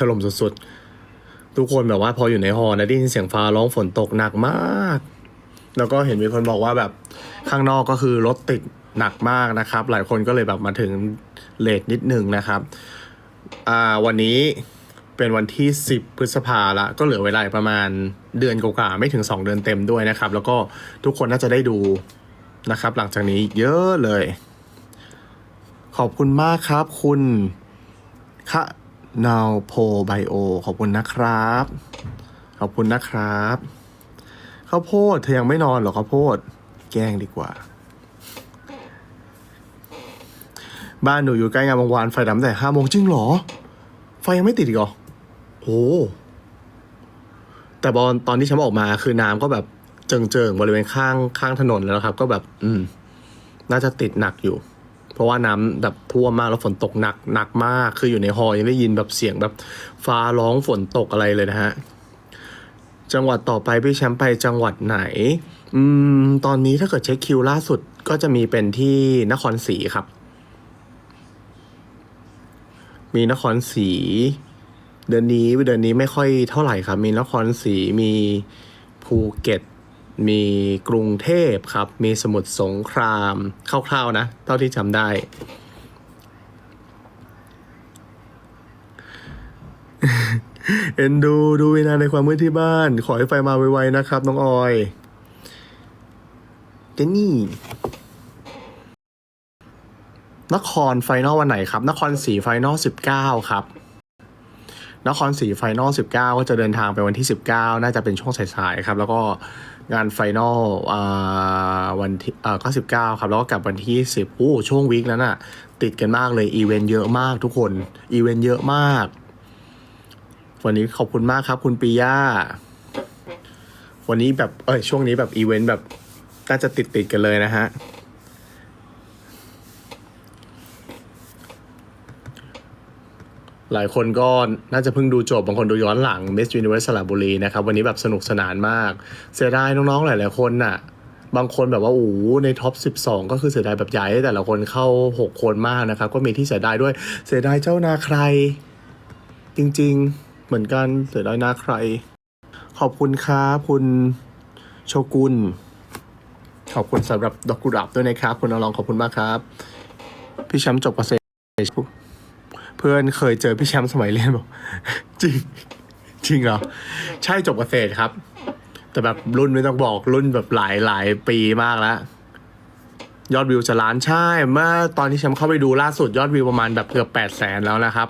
ถล่มสุดๆ ทุกคนแบบว่าพออยู่ในหอนะได้ยินเสียงฟ้าร้องฝนตกหนักมาก แล้วก็เห็นมีคนบอกว่าแบบข้างนอกก็คือรถติดหนักมากนะครับ หลายคนก็เลยแบบมาถึงเลทนิดนึงนะครับ อ่าวันนี้เป็นวันที่ 10 พฤษภาละก็เหลือเวลาประมาณเดือนกว่าๆไม่ถึง 2 เดือนเต็มด้วยนะครับ แล้วก็ทุกคนน่าจะได้ดูนะครับ หลังจากนี้เยอะเลย ขอบคุณมากครับคุณคะ นาวโพไบโอขอบคุณนะครับ ขอบคุณนะครับข้าวโพดเธอยังไม่นอนหรอข้าวโพด แกล้งดีกว่า บ้านหนูอยู่ใกล้งานบางวานไฟดับแต่ห้าโมงจริงหรอ ไฟยังไม่ติดอีกหรอโอ้แต่บอลตอนที่ฉันออกมาคือน้ำก็แบบเจิงๆบริเวณข้างข้างถนนแล้วครับ ก็แบบ อืม น่าจะติดหนักอยู่ เพราะว่าน้ำแบบท่วมมากแล้วฝนตกหนักหนักมาก คืออยู่ในฮอยังได้ยินแบบเสียงแบบฟ้าร้องฝนตกอะไรเลยนะฮะ จังหวัดต่อไปพี่แชมป์ไปจังหวัดไหน อืม ตอนนี้ถ้าเกิดเช็คคิวล่าสุดก็จะมีเป็นที่นครศรีครับ มีนครศรีเดือนนี้เดือนนี้ไม่ค่อยเท่าไหร่ครับ มีนครศรีมีภูเก็ต มีกรุงเทพครับ มีสมุทรสงครามคร่าวๆนะ เท่าที่จำได้ เอ็นดูดูวินาในความมืดที่บ้าน ขอให้ไฟมาไวๆนะครับ น้องออยเจนนี่ นครไฟนอลวันไหนครับ นครศรีไฟนอลสิบเก้าครับนครศรีไฟนอลสิบเก้าก็จะเดินทางไปวันที่สิบเก้าน่าจะเป็นช่วงสายๆครับ แล้วก็ งานไฟนอลวันที่อ่าก็สิบเก้าครับ แล้วก็กลับวันที่สิบโอ้ช่วงวีคนั้นอะติดกันมากเลย อีเวนต์เยอะมากทุกคน อีเวนต์เยอะมาก วันนี้ขอบคุณมากครับ คุณปียาวันนี้แบบ เอ้ย ช่วงนี้แบบอีเวนต์แบบน่าจะติดติดกันเลยนะฮะ หลายคนก็น่าจะเพิ่งดูจบบางคนดูย้อนหลัง Miss Universe สระบุรีนะครับ วันนี้แบบสนุกสนานมาก เสียดายน้องๆหลายๆคนน่ะ บางคนแบบว่าโอ้ในท็อป 12 ก็คือเสียดายแบบใหญ่แต่ละคนเข้า 6 คนมากนะครับ ก็มีที่เสียดายด้วยเสียดายเจ้านาใคร จริงๆ เหมือนกันเสียดายนาใคร ขอบคุณครับคุณโชกุนขอบคุณสำหรับดอกกุหลาบด้วยนะครับ คุณน้องขอบคุณมากครับ พี่แชมป์จบเกษตรเพื่อนเคยเจอพี่แชมป์สมัยเรียนบอกจริง จริงเหรอ ใช่จบเกษตรครับ แต่แบบรุ่นไม่ต้องบอกรุ่นแบบหลายหลายปีมากแล้วยอดวิวจะล้านใช่ เมื่อตอนที่แชมป์เข้าไปดูล่าสุดยอดวิวประมาณแบบเกือบแปดแสนแล้วนะครับ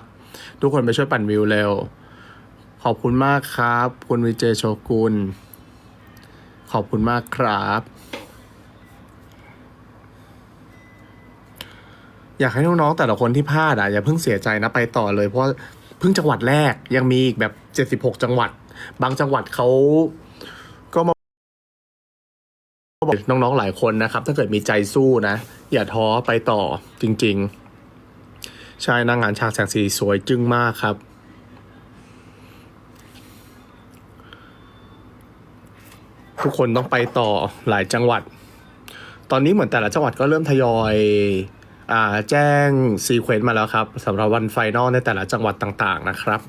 ทุกคนไปช่วยปั่นวิวเร็ว ขอบคุณมากครับ คุณวิเจโชกุลขอบคุณมากครับ อยากให้น้องๆแต่ละคนที่พลาดอะอย่าเพิ่งเสียใจนะไปต่อเลย เพราะเพิ่งจังหวัดแรกยังมีอีกแบบเจ็ดสิบหกจังหวัด บางจังหวัดเขาก็มาบอกน้องๆหลายคนนะครับ ถ้าเกิดมีใจสู้นะ อย่าท้อไปต่อจริง ๆ ใช่นางงานฉากแสงสีสวยจึ้งมากครับทุกคนต้องไปต่อหลายจังหวัด ตอนนี้เหมือนแต่ละจังหวัดก็เริ่มทยอย แจ้งซีเควนต์มาแล้วครับสำหรับวันไฟนอลในแต่ละจังหวัดต่างๆนะครับ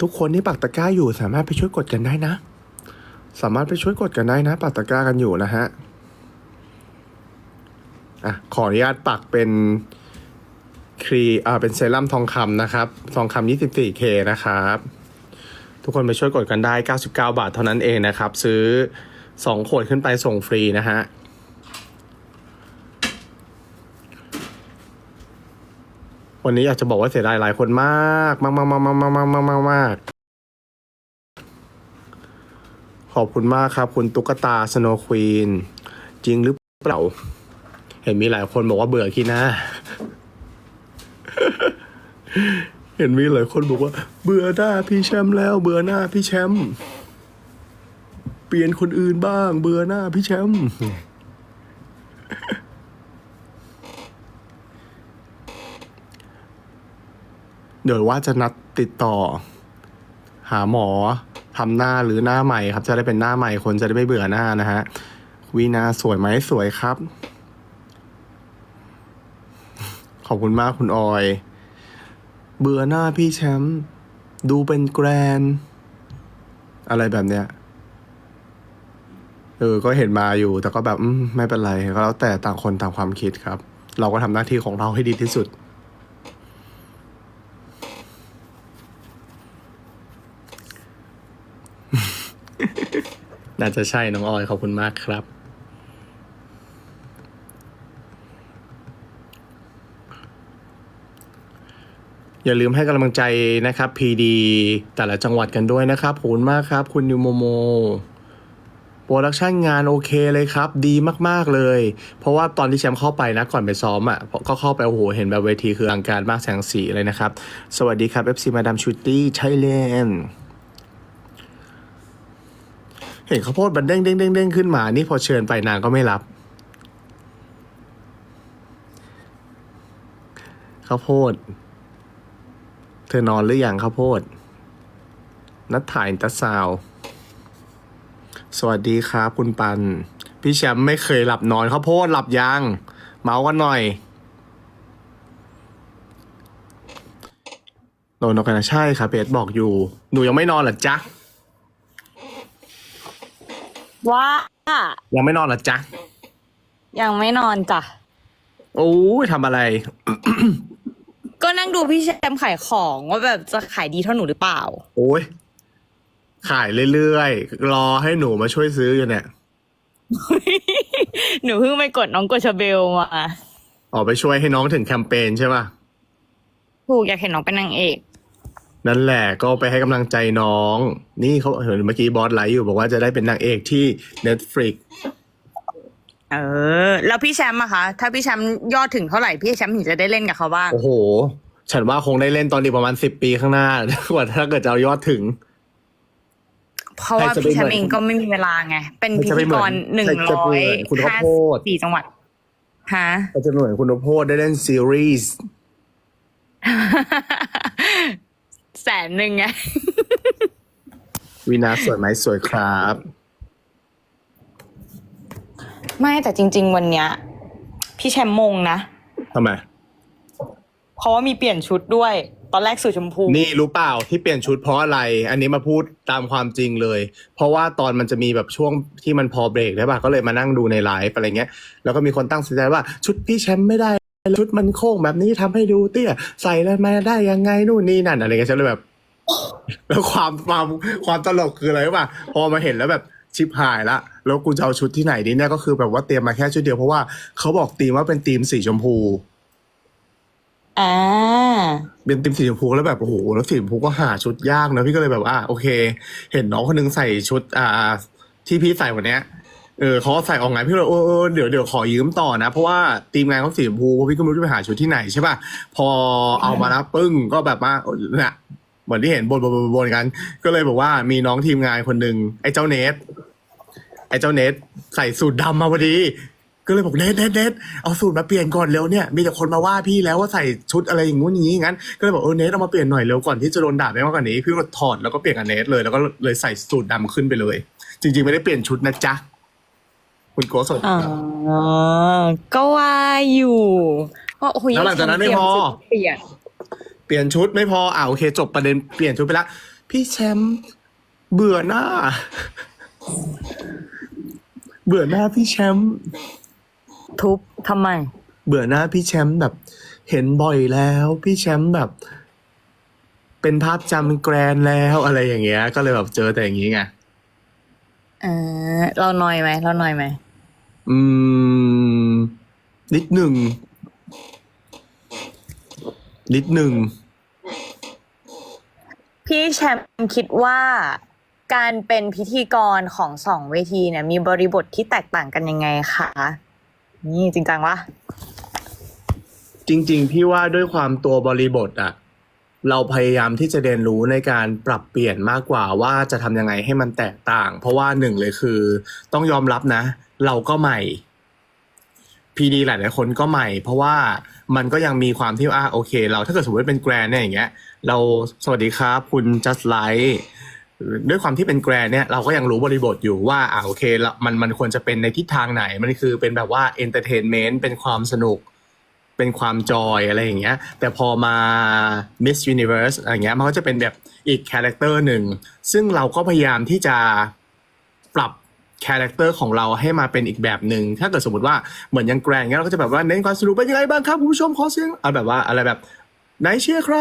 ทุกคนที่ปักตะกร้าอยู่สามารถไปช่วยกดกันได้นะ สามารถไปช่วยกดกันได้นะ ปักตะกร้ากันอยู่นะฮะอะขออนุญาตปักเป็นครีอ่าเป็นเซรั่มทองคำนะครับ ทองคำ 24K นะครับ ทุกคนไปช่วยกดกันได้ 99 บาทเท่านั้นเองนะครับ ซื้อ 2 ขวดขึ้นไปส่งฟรีนะฮะ วันนี้อยากจะบอกว่าเสียดายหลายคนมาก มากมากมากมากมากมากมากมากมากขอบคุณมากครับ คุณตุ๊กตาสโนควีนจริงหรือเปล่า เห็นมีหลายคนบอกว่าเบื่อขี้หน้า เห็นมีหลายคนบอกว่า เบื่อหน้าพี่แชมป์แล้วเบื่อหน้าพี่แชมป์เปลี่ยนคนอื่นบ้าง เบื่อหน้าพี่แชมป์ เดี๋ยวว่าจะนัดติดต่อ หาหมอทำหน้าหรือหน้าใหม่ครับ จะได้เป็นหน้าใหม่คนจะได้ไม่เบื่อหน้านะฮะวีนาสวยไหมสวยครับ ขอบคุณมากคุณออย เบื่อหน้าพี่แชมป์ดูเป็นแกรน อะไรแบบเนี้ยเออ ก็เห็นมาอยู่ แต่ก็แบบมไม่เป็นไร ก็แล้วแต่ต่างคนต่างความคิดครับ เราก็ทำหน้าที่ของเราให้ดีที่สุด น่าจะใช่น้องออยขอบคุณมากครับ อย่าลืมให้กำลังใจนะครับ PD แต่ละจังหวัดกันด้วยนะครับขอบคุณมากครับ คุณนิวโมโมโปรดักชันงานโอเคเลยครับ ดีมากๆเลย เพราะว่าตอนที่แชมป์เข้าไปนะก่อนไปซ้อมอะก็เข้าไปโอ้โหเห็นแบบเวทีคืออลังการมากแสงสีเลยนะครับ สวัสดีครับ FC มาดามชูตี้ไทยแลนด์ เห็นข้าวโพดมันเด้งเด้งเด้งเด้งขึ้นมา นี่พอเชิญไปนางก็ไม่รับข้าวโพด เธอนอนหรือยังข้าวโพด นัดถ่ายตัสซาว สวัสดีครับ คุณปัน พี่แชมป์ไม่เคยหลับนอนข้าวโพดหลับยัง เมากันหน่อยโดนนกันนะใช่ครับเบสบอกอยู่ หนูยังไม่นอนหรอจ๊ะ ว่า ยังไม่นอนเหรอจ๊ะ ยังไม่นอนจ้ะ โอ้ยทำอะไร ก็นั่งดูพี่แชมป์ขายของว่าแบบจะขายดีเท่าหนูหรือเปล่า โอ้ย ขายเรื่อยๆ รอให้หนูมาช่วยซื้ออยู่เนี่ย หนูเพิ่งไปกดน้องกดชาเบลมา ออกไปช่วยให้น้องถึงแคมเปญใช่ป่ะ ถูกอยากเห็นน้องเป็นนางเอก นั่นแหละก็ไปให้กำลังใจน้อง นี่เขาเห็นเมื่อกี้บอสไลฟ์อยู่บอกว่าจะได้เป็นนางเอกที่ Netflix เออ แล้วพี่แชมป์อะคะถ้าพี่แชมป์ยอดถึงเท่าไหร่พี่แชมป์ถึงจะได้เล่นกับเขาบ้างโอ้โห ฉันว่าคงได้เล่นตอนอีกประมาณสิบปีข้างหน้ากว่าถ้าเกิดจะเอายอดถึง เพราะว่าใครจะไปพี่แชมป์เหมือนเองก็ไม่มีเวลาไง เป็นพิใครจะไปธีเหมืกอนรหนึ่งใครจะร้ไปอเหมืยอนคุณข้าวห้าโพดสี่จังหวัดฮะก็จะเหมือนคุณโพดได้เล่นซีรีส์ แสนหนึ่งไงวินาสวยไหมสวยครับ ไม่แต่จริง ๆ วันเนี้ยพี่แชมป์มงนะ ทำไม เพราะว่ามีเปลี่ยนชุดด้วย ตอนแรกสีชมพู นี่รู้เปล่าที่เปลี่ยนชุดเพราะอะไร อันนี้มาพูดตามความจริงเลย เพราะว่าตอนมันจะมีแบบช่วงที่มันพอเบรกได้ป่ะก็เลยมานั่งดูในไลฟ์อะไรเงี้ย แล้วก็มีคนตั้งสนใจว่าชุดพี่แชมป์ไม่ได้ ชุดมันโค้งแบบนี้ทำให้ดูเตี้ย ใส่แล้วมาได้ยังไงนู่นนี่นั่นอะไรเงี้ยฉันเลยแบบ แล้วความความความตลกคืออะไรรู้ป่ะพอมาเห็นแล้วแบบชิบหายละ แล้วกูจะเอาชุดที่ไหนดีเนี่ยก็คือแบบว่าเตรียมมาแค่ชุดเดียวเพราะว่าเขาบอกธีมว่าเป็นธีมสีชมพูอ่าเป็นติมสีชมพูแล้วแบบโอ้โหแล้วสีชมพูก็หาชุดยากนะพี่ก็เลยแบบอ่าโอเค เห็นน้องคนนึงใส่ชุดอ่า ที่พี่ใส่วันเนี้ย เออเขาใส่ออกงานพี่เลยเออเดี๋ยวเดี๋ยวขอยืมต่อนะ เพราะว่าทีมงานเขาสีชมพูพี่ก็ไม่รู้จะไปหาชุดที่ไหนใช่ป่ะพอเอามาแล้วปึ้งก็แบบว่าเนี่ยเหมือนที่เห็นบนบนบนบนกัน ก็เลยบอกว่ามีน้องทีมงานคนหนึ่งไอ้เจ้าเนทไอ้เจ้าเนทใส่สูทดำมาพอดี ก็เลยบอกเนทเนทเนทเอาสูตรมาเปลี่ยนก่อนเร็วเนี่ยมีแต่คนมาว่าพี่แล้วว่าใส่ชุดอะไรอย่างงู้นอย่างงี้งั้นก็เลยบอกเออเนทเอามาเปลี่ยนหน่อยเร็วก่อนที่จะโดนด่าไปมากกว่านี้พี่ก็ถอดแล้วก็เปลี่ยนกับเนทเลยแล้วก็เลยใส่สูตรดำขึ้นไปเลย จริง ๆ ไม่ได้เปลี่ยนชุดนะจ๊ะ คุณโกสดอ๋อก็ว่าอยู่ว่าโอ้ยแล้วหลังจากนั้นไม่พอเปลี่ยนเปลี่ยนชุดไม่พออ่าโอเค จบประเด็นเปลี่ยนชุดไปละพี่แชมป์เบื่อหน้า เบื่อหน้าพี่แชมป์ทุบทำไม เบื่อหน้าพี่แชมป์แบบ เห็นบ่อยแล้ว พี่แชมป์แบบ เป็นภาพจำแกรนแล้วอะไรอย่างเงี้ย ก็เลยแบบเจอแต่อย่างงี้ไงเออเราหน่อยไหมเราหน่อยไหม อืม นิดหนึ่ง นิดหนึ่ง พี่แชมป์คิดว่าการเป็นพิธีกรของสองเวทีเนี่ย มีบริบทที่แตกต่างกันยังไงคะนี่จริงจังวะจริง ๆ พี่ว่าด้วยความตัวบริบทอะเราพยายามที่จะเรียนรู้ในการปรับเปลี่ยนมากกว่าว่าจะทำยังไงให้มันแตกต่าง เพราะว่าหนึ่งเลยคือ ต้องยอมรับนะ เราก็ใหม่พีดีหลายๆคนก็ใหม่ เพราะว่ามันก็ยังมีความที่ว่าโอเค เราถ้าเกิดสมมติเป็นแกรนเนี่ยอย่างเงี้ย เราสวัสดีครับ คุณ just like ด้วยความที่เป็นแกรนเนี่ยเราก็ยังรู้บริบทอยู่ว่าอ่าโอเคละมันมันควรจะเป็นในทิศทางไหน มันคือเป็นแบบว่าเอนเตอร์เทนเมนต์เป็นความสนุกเป็นความจอยอะไรอย่างเงี้ย แต่พอมา Miss Universe อะไรเงี้ยมันก็จะเป็นแบบอีกคาแรคเตอร์หนึ่ง ซึ่งเราก็พยายามที่จะปรับ คาแรคเตอร์ของเราให้มาเป็นอีกแบบหนึ่งถ้าเกิดสมมติว่าเหมือนอยังแกรนเงี้ยเราก็จะแบบว่าเน้นความสนุกเป็นยังไงบ้างครับคุณผู้ชมขอเสียงเอาแบบว่าอะไรแบบไหนเชียร์ใคร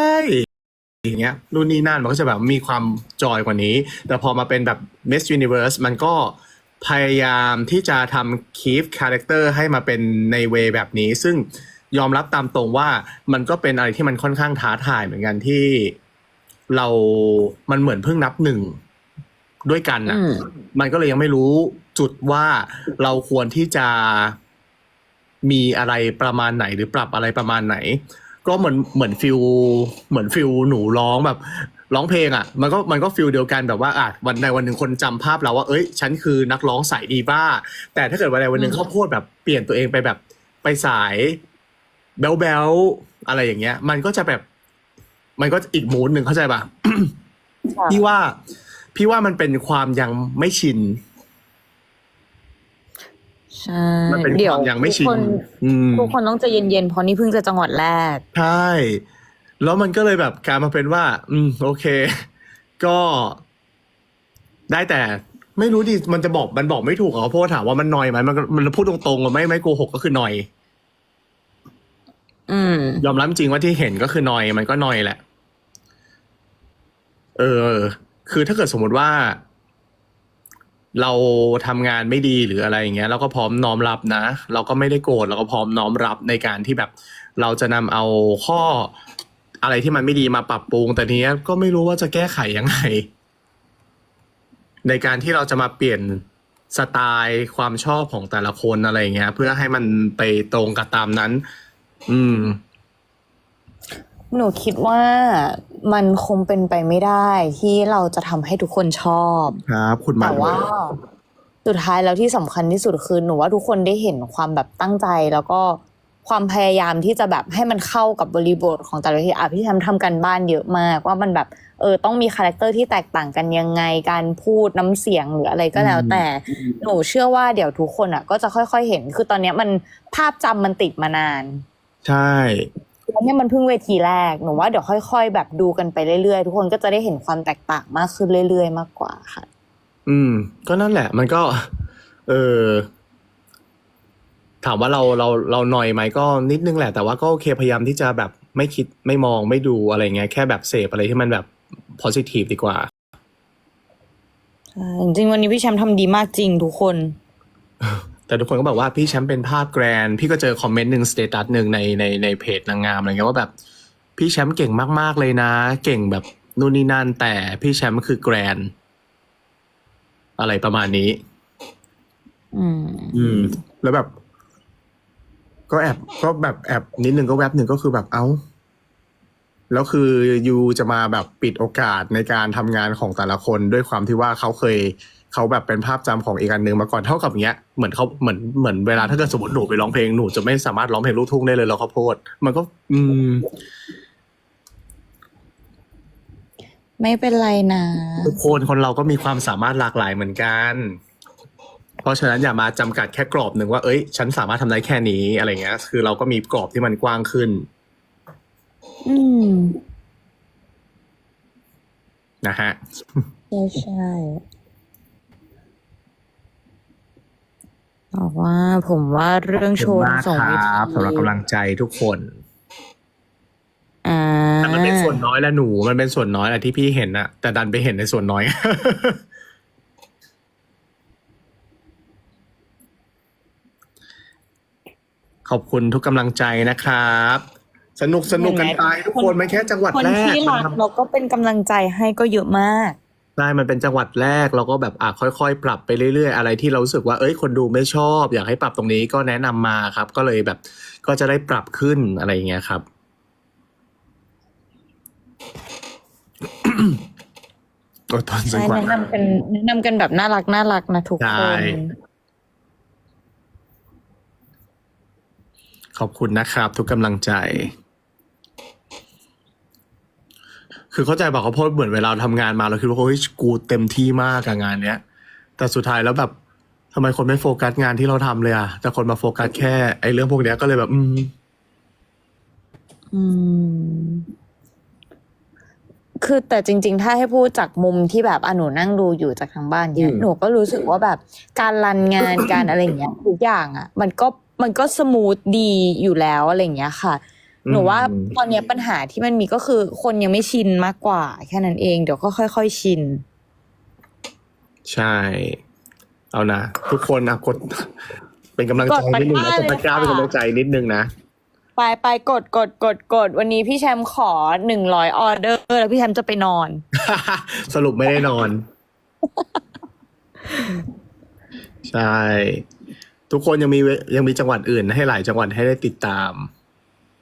อย่างเงี้ยรุ่นนี้นั่นมันก็จะแบบมีความจอยกว่านี้ แต่พอมาเป็นแบบ Miss Universe มันก็พยายามที่จะทำคีฟคาแรคเตอร์ให้มาเป็นในเวแบบนี้ ซึ่งยอมรับตามตรงว่ามันก็เป็นอะไรที่มันค่อนข้างท้าทายเหมือนกันที่เรา มันเหมือนเพิ่งนับหนึ่ง ด้วยกันน่ะอืมมันก็เลยยังไม่รู้จุดว่าเราควรที่จะมีอะไรประมาณไหนหรือปรับอะไรประมาณไหน ก็เหมือนเหมือนฟิลเหมือนฟิลหนูร้องแบบร้องเพลงอะ มันก็มันก็ฟิลเดียวกันแบบว่าอะวันใดวันหนึ่งคนจำภาพเราว่าเอ้ย ฉันคือนักร้องสายดีบ้า แต่ถ้าเกิดวันใดวันหนึ่งอืมเขาพูดแบบเปลี่ยนตัวเองไปแบบไปสายแบลแบลอะไรอย่างเงี้ย มันก็จะแบบ มันก็อีกมูดหนึ่งเข้าใจป่ะพี่ว่า พี่ว่ามันเป็นความยังไม่ชิน ใช่มันเป็นเดี๋คยววามยังไม่ชิทุกนคนอืมทุกคนต้องใจเย็นๆเพราะนี่เพิ่งจะจังหวัดแรก ใช่ แล้วมันก็เลยแบบกลายมาเป็นว่า อืม โอเค ก็ได้แต่ไม่รู้ดิ มันจะบอก มันบอกไม่ถูกเหรอเพราะว่าถามว่ามันนอยไหมมันก็มันพูดตรงๆอะไม่ไม่โกหกก็คือนอย อืม ยอมรับจริงว่าที่เห็นก็คือนอย มันก็นอยแหละ เออ คือถ้าเกิดสมมติว่า เราทำงานไม่ดีหรืออะไรอย่างเงี้ย เราก็พร้อมน้อมรับนะ เราก็ไม่ได้โกรธเราก็พร้อมน้อมรับในการที่แบบ เราจะนำเอาข้ออะไรที่มันไม่ดีมาปรับปรุง แต่นี้ก็ไม่รู้ว่าจะแก้ไขยังไง ในการที่เราจะมาเปลี่ยนสไตล์ความชอบของแต่ละคนอะไรเงี้ย เพื่อให้มันไปตรงกับตามนั้น อืม หนูคิดว่ามันคงเป็นไปไม่ได้ที่เราจะทำให้ทุกคนชอบครับคุณมาแต่ว่า สุดท้ายแล้วที่สำคัญที่สุดคือหนูว่าทุกคนได้เห็นความแบบตั้งใจแล้วก็ความพยายามที่จะแบบให้มันเข้ากับบริบทของแต่ละที่อะพี่แชมป์ทำกันบ้านเยอะมาก ว่ามันแบบเออต้องมีคาแรคเตอร์ที่แตกต่างกันยังไงการพูดน้ำเสียงหรืออะไรก็แล้ว แต่หนูเชื่อว่าเดี๋ยวทุกคนอะ ก็จะค่อย ๆเห็นคือตอนเนี้ยมันภาพจำมันติดมานาน ใช่ แล้วเนี่ยมันเพิ่งเวทีแรกหนูว่าเดี๋ยวค่อย ๆ แบบดูกันไปเรื่อยๆ ทุกคนก็จะได้เห็นความแตกต่างมากขึ้นเรื่อย ๆ มากกว่าค่ะ อืม ก็นั่นแหละ มันก็ เออถามว่าเราเราเราหน่อยไหมก็นิดนึงแหละ แต่ว่าก็โอเคพยายามที่จะแบบไม่คิดไม่มองไม่ดูอะไรเงี้ยแค่แบบเสพอะไรที่มันแบบ positive ดีกว่าใช่จริงๆวันนี้พี่แชมป์ทำดีมากจริงทุกคน แต่ทุกคนก็บอกว่าพี่แชมป์เป็นภาพแกรนพี่ก็เจอคอมเมนต์หนึ่งสเตตัสหนึ่งในในในเพจนางงามอะไรเงี้ยว่าแบบ พี่แชมป์เก่งมาก ๆ เลยนะ เก่งแบบนู่นนี่นั่นแต่พี่แชมป์คือแกรนอะไรประมาณนี้ อืม อืม แล้วแบบ ก็แอบก็แบบแอบนิดนึงก็แวบหนึ่งก็คือแบบเอ้า แล้วคือยูจะมาแบบปิดโอกาสในการทำงานของแต่ละคนด้วยความที่ว่าเขาเคยเขาแบบเป็นภาพจำของอีกอันหนึ่งมาก่อนเท่ากับเนี้ยเหมือนเขาเหมือนเหมือนเวลาถ้าเกิดสมมติหนูไปร้องเพลงหนูจะไม่สามารถร้องเพลงลูกทุ่งได้เลยแล้วเขาโพดมันก็ อืม ไม่เป็นไรนะทุกคนคนเราก็มีความสามารถหลากหลายเหมือนกัน เพราะฉะนั้นอย่ามาจำกัดแค่กรอบหนึ่งว่าเอ้ย ฉันสามารถทำได้แค่นี้อะไรเงี้ย คือเราก็มีกรอบที่มันกว้างขึ้น อืม นะฮะ ใช่ใช่บอกว่าผมว่าเรื่องโชว์ขอบคุณมากสองเวทีครับสำหรับกำลังใจทุกคน อ่าแต่มันเป็นส่วนน้อยแหละหนู มันเป็นส่วนน้อยแหละที่พี่เห็นอะแต่ดันไปเห็นในส่วนน้อย ขอบคุณทุกกำลังใจนะครับ สนุกสนุกกันไปทุกคนมันแค่จังหวัดคนแรกที่รักมันทำเราก็เป็นกำลังใจให้ก็เยอะมากใช่มันเป็นจังหวัดแรกเราก็แบบอะค่อยๆ ปรับไปเรื่อยๆ อะไรที่เรารู้สึกว่าเอ้ยคนดูไม่ชอบ อยากให้ปรับตรงนี้ก็แนะนำมาครับ ก็เลยแบบ ก็จะได้ปรับขึ้นอะไรอย่างเงี้ยครับโอ้ตอนจัใช่งหวัดแนะนำกันแนะนำกันแบบน่ารักน่ารักนะทุกใช่คนขอบคุณนะครับ ทุกกำลังใจ คือเข้าใจบอกเขาโพดเหมือนเวลาทำงานมาเราคิดว่าเฮ้ยกูเต็มที่มากกับงานเนี้ย แต่สุดท้ายแล้วแบบทำไมคนไม่โฟกัสงานที่เราทำเลยอะแต่คนมาโฟกัสแค่ไอ้เรื่องพวกเนี้ยก็เลยแบบ อืม อืม คือแต่จริง ๆ ถ้าให้พูดจากมุมที่แบบอะหนูนั่งดูอยู่จากทางบ้านเนี่ยอืมหนูก็รู้สึกว่าแบบ การรันงานการอะไรอย่างเงี้ยทุกอย่างอะมันก็มันก็สมูทดีอยู่แล้วอะไรอย่างเงี้ยค่ะ หนูว่าอืมตอนเนี้ยปัญหาที่มันมีก็คือ คนยังไม่ชินมากกว่า แค่นั้นเองเดี๋ยวก็ค่อยๆชิน ใช่ เอานะทุกคนนะกด เป็นกำลังใจนิดนึงนะกกดดตะตะกกร้าร้าเป็นกำลังใจนิดนึงนะไปไปกดกดกดกด วันนี้พี่แชมป์ขอหนึ่งร้อยออเดอร์ แล้วพี่แชมป์จะไปนอน สรุปไม่ได้นอน ใช่ ทุกคนยังมีเวยังมีจังหวัดอื่น ให้หลายจังหวัดให้ได้ติดตาม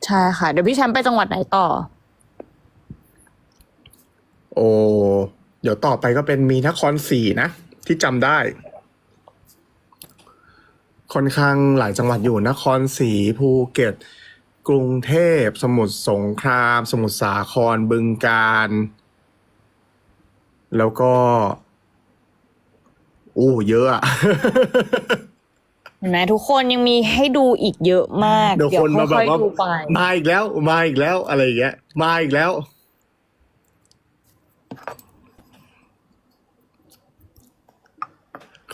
ใช่ค่ะ เดี๋ยวพี่แชมป์ไปจังหวัดไหนต่อ โอ้เดี๋ยวต่อไปก็เป็นมีนครศรีนะ ที่จำได้ ค่อนข้างหลายจังหวัดอยู่นครศรีภูเก็ต กรุงเทพ สมุทรสงคราม สมุทรสาครบึงกาฬแล้วก็ โอ้ เยอะอะ เห็นไหมทุกคนยังมีให้ดูอีกเยอะมาก เดี๋ยวคนมาแบบค่อยว่าๆดูไปมาอีกแล้ว มาอีกแล้วอะไรอย่างเงี้ยมาอีกแล้ว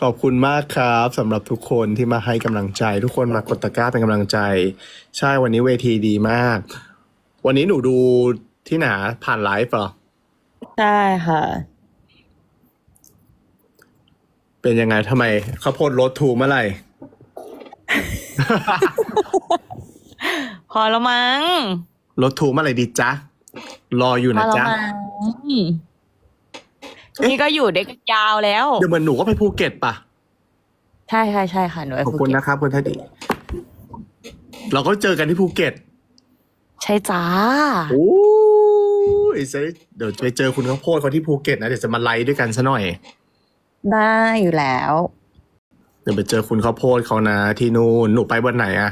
ขอบคุณมากครับสำหรับทุกคนที่มาให้กำลังใจ ทุกคนมากดตะกร้าเป็นกำลังใจ ใช่วันนี้เวทีดีมาก วันนี้หนูดูที่ไหนผ่านไลฟ์เหรอใช่ค่ะ เป็นยังไงทำไมเขาโพสรถทูเมื่อไหร่ พอแล้วมั้งรถทูเมื่อไหร่ดีจ๊ะ รออยู่พอนะแล้วจ๊ะ มั้งนี่ก็อยู่ได้กันยาวแล้ว เดี๋ยวเหมือนหนูก็ไปภูเก็ตปะใช่ใช่ใช่ค่ะหนูไปขอบภูคุณเก็ตนะครับคุณทัดดีเราก็เจอกันที่ภูเก็ตใช่จ้า โอ้ยจะได้เดี๋ยวไปเจอคุณข้าวโพดเขาที่ภูเก็ตนะเดี๋ยวจะมาไลฟ์ด้วยกันซะหน่อย ได้อยู่แล้ว เดี๋ยวไปเจอคุณข้าวโพดเขานะที่นู่นหนูไปวันไหนอะ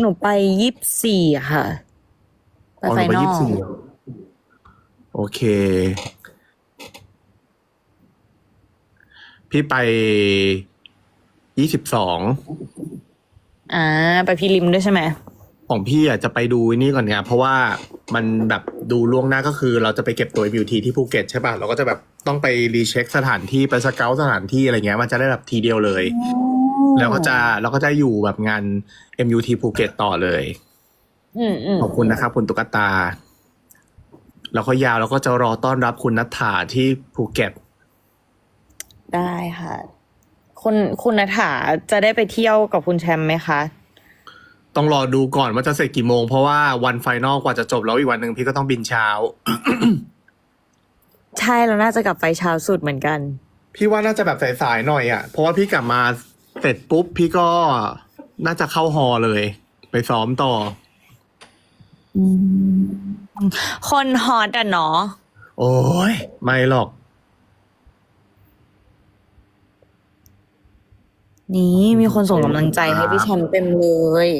หนูไปยี่สิบสี่ค่ะไปอ๋อหไฟนูไปนอยี่ลสิบสี่โอเค พี่ไปยี่สิบสองอ่าไปพีริมด้วยใช่ไหม ของพี่อะจะไปดูนี่ก่อนเนี่ยเพราะว่ามันแบบดูล่วงหน้าก็คือ เราจะไปเก็บตัว MUT ที่ภูเก็ตใช่ป่ะเราก็จะแบบต้องไปรีเช็คสถานที่ไปสเกลสถานที่อะไรเงี้ยมันจะได้แบบทีเดียวเลย แล้วก็จะเราก็จะอยู่แบบงาน MUT ภูเก็ตต่อเลยอืมอืมขอบคุณนะครับคุณตุ๊กตา แล้วก็ยาวแล้วก็จะรอต้อนรับคุณนัทธาที่ภูเก็ต ได้ค่ะ คุณคุณนัฐาจะได้ไปเที่ยวกับคุณแชมป์ไหมคะ ต้องรอดูก่อนว่าจะเสร็จกี่โมง เพราะว่าวันไฟนอลกว่าจะจบแล้วอีกวันหนึ่งพี่ก็ต้องบินเช้า ใช่เราน่าจะกลับไปเช้าสุดเหมือนกัน พี่ว่าน่าจะแบบสายๆหน่อยอะ เพราะว่าพี่กลับมาเสร็จปุ๊บ พี่ก็น่าจะเข้าฮอเลย ไปซ้อมต่อ คนฮอตอะเนาะโอ้ยไม่หรอก นี่มีคนส่งกำลังใจให้พี่แชมป์เต็มเลย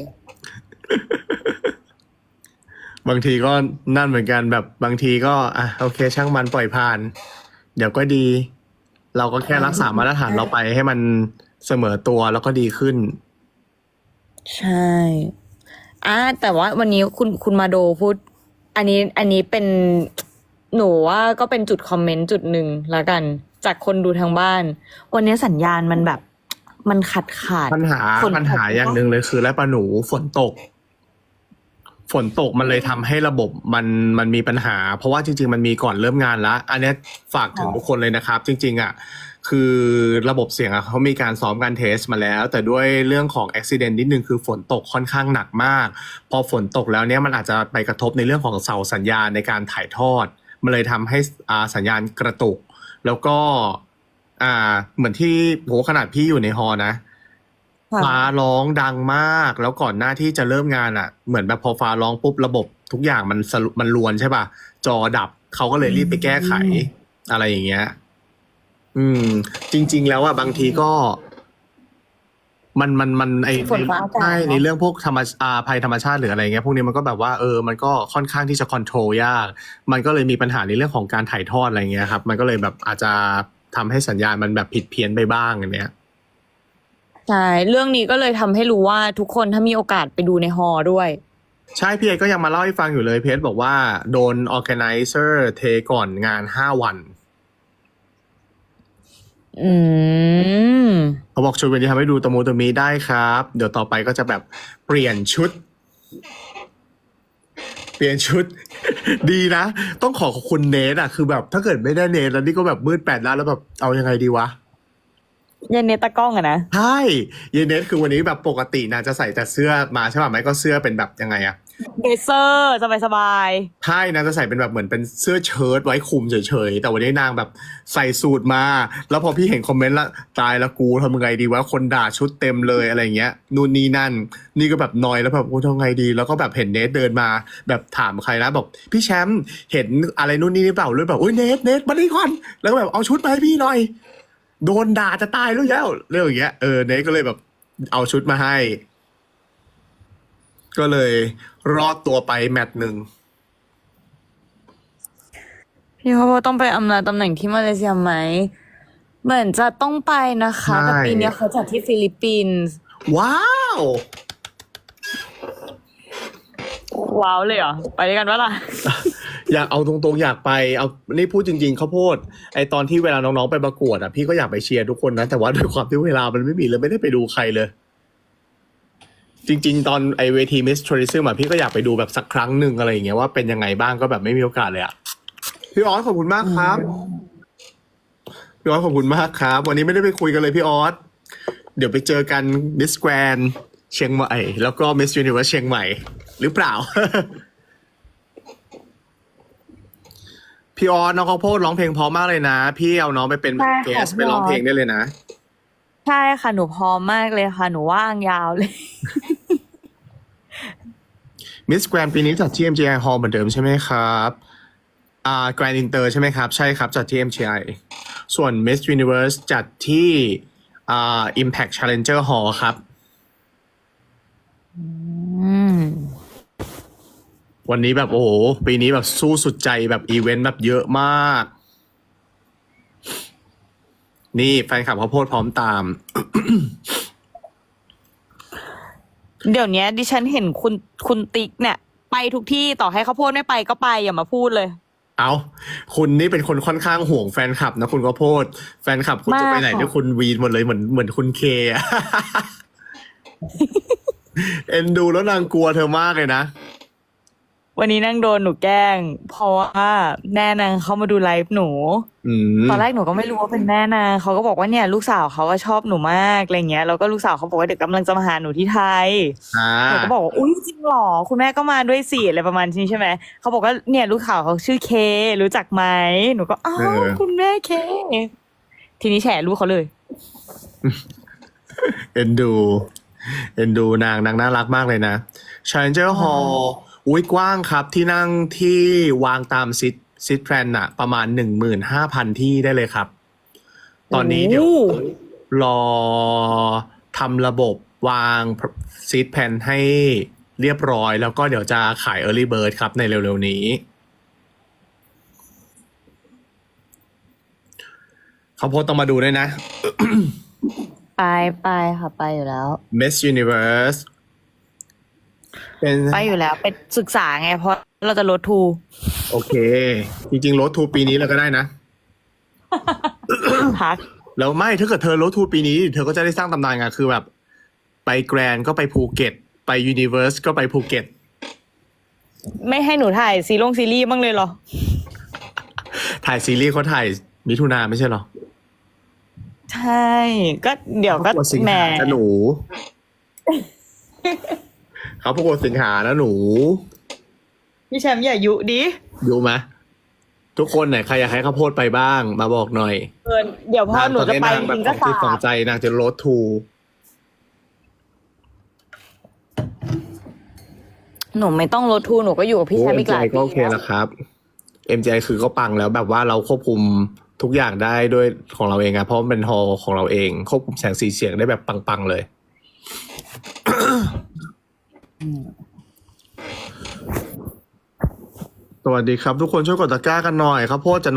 บางทีก็นั่นเหมือนกันแบบบางทีก็อะโอเค ช่างมันปล่อยผ่าน เดี๋ยวก็ดี เราก็แค่รักษามาตรฐานเราไปให้มันเสมอตัวแล้วก็ดีขึ้น ใช่อ่าแต่ว่าวันนี้คุณคุณมาโดพูด อันนี้อันนี้เป็นหนูว่าก็เป็นจุดคอมเมนต์จุดหนึ่งแล้วกัน จากคนดูทางบ้าน วันนี้สัญญาณมันแบบ มันขาดขาดปัญหาฝนตกปัญหาอย่างหนึ่งเลยคือ และปลาหนูฝนตก ฝนตกมันเลยทำให้ระบบมันมันมีปัญหา เพราะว่าจริง ๆ มันมีก่อนเริ่มงานละอันเนี้ยฝากถึงทุกคนเลยนะครับ จริง ๆอะคือระบบเสียงอะเขามีการซ้อมการเทสมาแล้ว แต่ด้วยเรื่องของอุบิเหตุนิดนึงคือฝนตกค่อนข้างหนักมาก พอฝนตกแล้วเนี่ยมันอาจจะไปกระทบในเรื่องของเสาสัญญาณในการถ่ายทอด มันเลยทำให้อ่าสัญญาณกระตุก แล้วก็ อ่า เหมือนที่โหขนาดพี่อยู่ในฮอนะค่ะ ฟ้าร้องดังมาก แล้วก่อนหน้าที่จะเริ่มงานอะ เหมือนแบบพอฟ้าร้องปุ๊บระบบ ทุกอย่างมันสรุมันรวนใช่ป่ะ จอดับเขาก็เลยรีบไปแก้ไข อะไรอย่างเงี้ย อืม จริง ๆ แล้วอะบางทีก็ มันมันมันไอฝนฟ้าอากาศใช่เนอะ ในเรื่องพวกธรรมชอ่าภัยธรรมชาติหรืออะไรเงี้ยพวกนี้มันก็แบบว่าเออมันก็ค่อนข้างที่จะคอนโทรลยาก มันก็เลยมีปัญหาในเรื่องของการถ่ายทอดอะไรเงี้ยครับ มันก็เลยแบบอาจจะ ทำให้สัญญาณมันแบบผิดเพี้ยนไปบ้างอันเนี้ยใช่เรื่องนี้ก็เลยทำให้รู้ว่าทุกคนถ้ามีโอกาสไปดูในฮอด้วย ใช่พี่เอก็ยังมาเล่าให้ฟังอยู่เลยเพจบอกว่าโดน organizer เทก่อนงานห้าวัน อืมเขาบอกชุดวันนี้ทำให้ดูตะมูตะมีได้ครับ เดี๋ยวต่อไปก็จะแบบเปลี่ยนชุด เปลี่ยนชุด ดีนะ ต้องขอขอบคุณเนทอะคือแบบถ้าเกิดไม่ได้เนทแล้วนี่ก็แบบมืดแปดด้านแล้วแบบเอายังไงดีวะเย็นเนตตะกล้องอะนะใช่เยเนทคือวันนี้แบบปกตินางจะใส่แต่เสื้อมาใช่ป่ะไม่ก็เสื้อเป็นแบบยังไงอะ เบเซอร์สบายสบายใช่นางจะใส่เป็นแบบเหมือนเป็นเสื้อเชิ้ตไว้คลุมเฉยๆ แต่วันนี้นางแบบใส่สูทมา แล้วพอพี่เห็นคอมเมนต์ละตายละกูทำยังไงดีวะคนด่าชุดเต็มเลยอะไรเงี้ยนู่นนี่นั่น นี่ก็แบบนอยแล้วแบบโอ้ทำไงดี แล้วก็แบบเห็นเนทเดินมา แบบถามใครนะบอกพี่แชมป์เห็นอะไรนู่นนี่หรือเปล่าเลยแบบโอ้ยเนทเนทมาดิก่อนแล้วก็แบบเอาชุดมาให้พี่หน่อย โดนด่าจะตายแล้วแล้วเรื่องอย่างเงี้ยเออเนทก็เลยแบบเอาชุดมาให้ ก็เลยรอดตัวไปแมตช์หนึ่งพี่เขาบอกต้องไปอำลาตำแหน่งที่มาเลเซียไหม เหมือนจะต้องไปนะคะใช่แต่ปีเนี้ยเขาจัดที่ฟิลิปปินส์ว้าว ว้าวเลยเหรอ ไปด้วยกันวะล่ะ อยากเอาตรงๆอยากไปเอานี่พูดจริงๆข้าวโพดไอตอนที่เวลาน้องๆไปประกวดอะพี่ก็อยากไปเชียร์ทุกคนนะ แต่ว่าด้วยความที่เวลามันไม่มีเลยไม่ได้ไปดูใครเลย จริง ๆ ตอนไอเวทีมิสทริซึมอะพี่ก็อยากไปดูแบบสักครั้งหนึ่งอะไรอย่างเงี้ยว่าเป็นยังไงบ้างก็แบบไม่มีโอกาสเลยอะพี่ออสขอบคุณมากครับพี่ออสขอบคุณมากครับ วันนี้ไม่ได้ไปคุยกันเลยพี่ออสเดี๋ยวไปเจอกันมิสแกรนเชียงใหม่แล้วก็มิสยูนิเวอร์เชียงใหม่ หรือเปล่า พี่ออสน้องข้าวโพดร้องเพลงเพราะมากเลยนะ พี่เอาน้องไปเป็นใช่ค่ะเกสไปร้องเพลงได้เลยนะ ใช่ค่ะ หนูพร้อมมากเลยค่ะ หนูว่างยาวเลย มิสแกรนปีนี้จัดที่ MGI Hall เหมือนเดิมใช่ไหมครับอ่าแกรนอินเตอร์ใช่ไหมครับ ใช่ครับ จัดที่ MGI ส่วน Miss Universe จัดที่อ่า Impact Challenger Hall ครับอืมวันนี้แบบโอ้โห ปีนี้แบบสู้สุดใจแบบอีเวนต์แบบเยอะมาก นี่แฟนคลับข้าวโพดพร้อมตาม เดี๋ยวเนี้ยดิฉันเห็นคุณคุณติ๊กเนี่ย ไปทุกที่ต่อให้ข้าวโพดไม่ไปก็ไปอย่ามาพูดเลย เอาคุณนี่เป็นคนค่อนข้างห่วงแฟนคลับนะคุณข้าวโพดแฟนคลับคุณจะไปไหนมากค่ะด้วยคุณวีนหมดเลยเหมือนเหมือนคุณเคอะเอ็นดูแล้วนางกลัวเธอมากเลยนะ วันนี้นั่งโดนหนูแกล้ง เพราะว่าแม่นางเข้ามาดูไลฟ์หนู อืมตอนแรกหนูก็ไม่รู้ว่าเป็นแม่นางเขาก็บอกว่าเนี่ยลูกสาวเขาว่าชอบหนูมากอะไรเงี้ยแล้วก็ลูกสาวเขาบอกว่าเดี๋ยวกำลังจะมาหาหนูที่ไทยอ่าหนูก็บอกว่าอุ้ยจริงเหรอคุณแม่ก็มาด้วยสิอะไรประมาณนี้ใช่ไหมเขาบอกว่าเนี่ยลูกสาวเขาชื่อเค รู้จักไหมหนูก็อ้าวคุณแม่เค ทีนี้แฉลูกเขาเลย เอ็นดู เอ็นดูนางนางน่ารักมากเลยนะ Challenger Hall อุ้ยกว้างครับที่นั่งที่วางตามซิทซิทแพลนอะประมาณหนึ่งหมื่นห้าพันที่ได้เลยครับ ตอนนี้เดี๋ยวโอ้รอทำระบบวางซีดแพนให้เรียบร้อย แล้วก็เดี๋ยวจะขาย Early Bird ครับในเร็วๆนี้ เขาโพสต์ต้องมาดูด้วยนะ ไปไปค่ะ ไปอยู่แล้ว Miss Universe เป็นไปอยู่แล้วไปศึกษาไงเพราะเราจะลดทูโอเค จริงๆรถทูปีนี้เราก็ได้นะพักแล้วไม่ถ้าเกิดเธอรถทูปีนี้ เธอก็จะได้สร้างตำนานไงคือแบบ ไปแกรนก็ไปภูเก็ต ไปยูนิเว r ร์สก็ไปภูเก็ต ไม่ให้หนูถ่ายซีรงซีรีส์บ้างเลยเหรอ ถ่ายซีรีส์เขาถ่ายมิถุนาไม่ใช่เหรอ ใช่ ก็เดี๋ยวก็เขาประกวดสิงแหมหาจะหนู เขาประกวดสิงหานะหนู พี่แชมป์อย่ายุดิอยู่ไหมทุกคนไหนใครอยากให้ข้าวโพดไปบ้าง มาบอกหน่อยเกินเดี๋ยวพอหนูจะไปจนางแบบริงๆขก็องจิตขสาองบใจนางจะรถทูหนูไม่ต้องลดทูหนูก็อยู่กับพี่แชมป์อีกหลายก็ปีโอเคแล้วแล้วครับ MJ คือก็ปังแล้วแบบว่าเราควบคุมทุกอย่างได้ด้วยของเราเองอะเพราะมันเป็นฮอลของเราเอง ควบคุมแสงสีเสียงได้แบบปังๆเลย สวัสดีครับ ทุกคนช่วยกดตะกร้ากันหน่อยครับโพดจะ